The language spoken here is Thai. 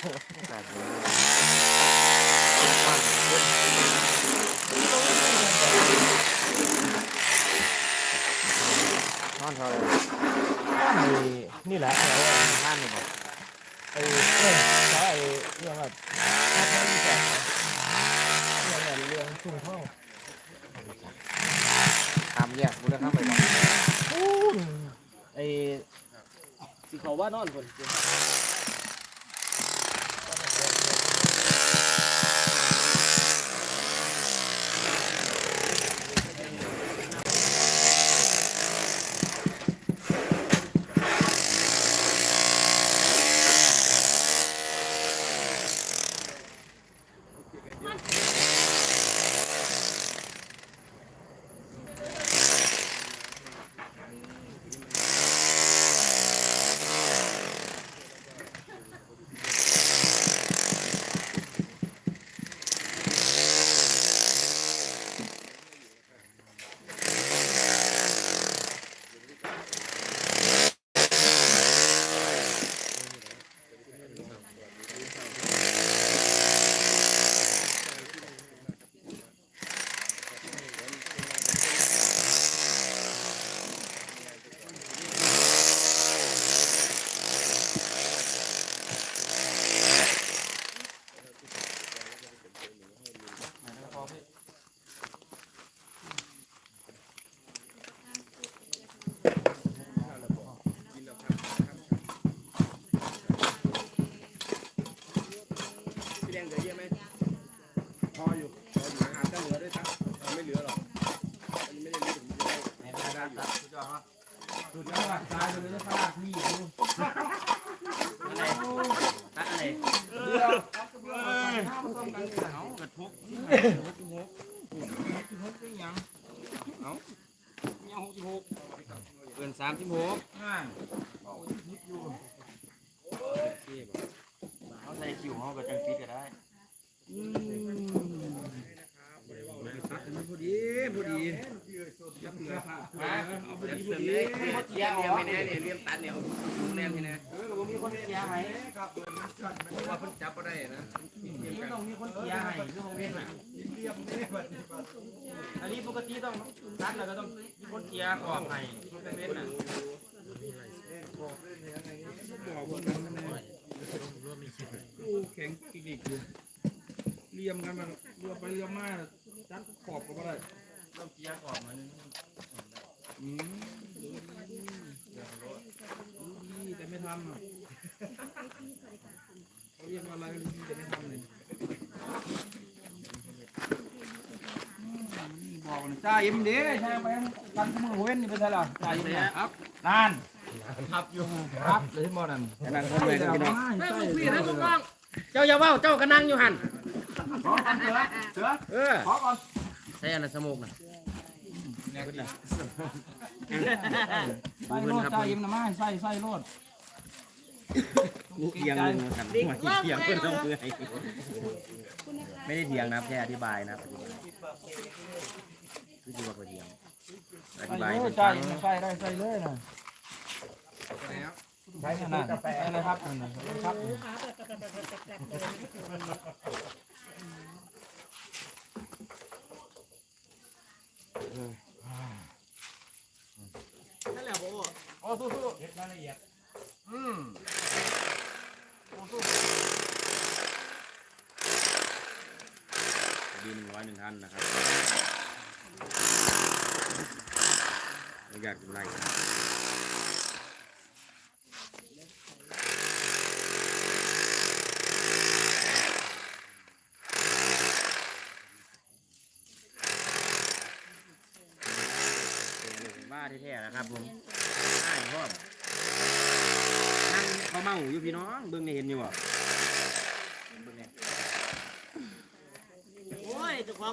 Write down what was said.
นอนเท่าไหร่นี่แหละท่านนี่บอกไอ้เนี่ยใช่เรื่องแบบเรื่องอะไรเรื่องชุ่มท้องตาแยกบุรีรัมย์ไปบ้อกไอ้สิเขาว่านอนคน สุดแล้วอะตายไปเลยขนาดนี้อยู่อะไรตัดอะไรเอากระทบยังเอายังหกสิบหกเกินสามสิบหกอ่าเอาทิพอยู่เขาใส่คิวเขาก็จังปิดก็ได้ ตัดมันพอดีพอดี ยับเหลือผ้าเอาพอดีพอดีเลี้ยงเลี้ยงไม่แน่เนี่ยเลี้ยงตัดเนี่ยเลี้ยงไม่แน่เออผมมีคนเสียหายเพราะว่าเพิ่งจับก็ได้นะนี่ต้องมีคนเสียหายคือผมเป็นอะอันนี้ปกติต้องตัดแล้วก็ต้องมีคนเสียขอบให้มันเป็นอะแข็งอีกอยู่เรียมกันมันเรือไปเรือมาจัดขอบก็ได้ต้องเกียร์ขอบมันอืมดี แต่ไม่ทำอะเขาเรียกว่าอะไรแต่ไม่ทำเลยบอกมันจ้ายิ้มดีใช่ไหมกันมือเว้นนี่เป็นไงล่ะจ้ายิ้มครับนานครับอยู่ครับเลยที่มอนั่นนั่งคนเลยกันพี่น้องใช่พี่นะลูกน้องเจ้าอย่าว้าเจ้าก็นั่งอยู่หันเสือเสือเออขอก่อนใส่อันนั้นสมุกนะ ใส่โลดจ้ายิ้มนะมาใส่ใส่โลดกูเอียงลงมาครับหัวที่เทียงเพื่อนต้องเพื่อยไม่ได้เถียงนะแค่อธิบายนะอธิบายคือจะว่าเขาเถียงอธิบายโลให้ดจ้งใส่ได้ใส่เลยนะใส่ขนาดใส่เลยครับครับ นั่นแหละโบ โอ้สู้สู้อืมดีหนึ่งร้อยหนึ่งท่านนะครับไม่อยากจะไล่าแท้ๆนะครับผมใช่พ่อมนั่ง เขาเมาอยู่พี่น้อง เบิ่งได้เห็นอยู่บ่เบิ่งเนี่ยโอ้ยเจ้าของ